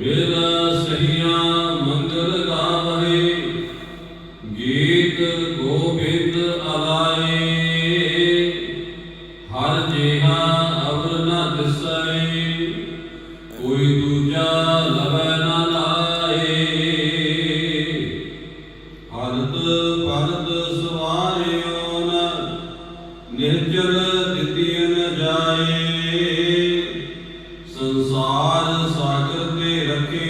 ਮੇਰਾ ਸਹੀਆਂ ਮੰਗਲ ਗਾਵੇ ਗੀਤ ਕੋਈ ਦੂਜਾ ਲਵੈ ਲਾਏ। ਹਰਤ ਪਰਤ ਦਿੱਤੀ ਜਾਏ। ਸੰਸਾਰ ਸਾਗਰ ਤੇ ਰੱਖੇ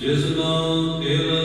ਜਿਸ ਨਾਮ ਤੇਰਾ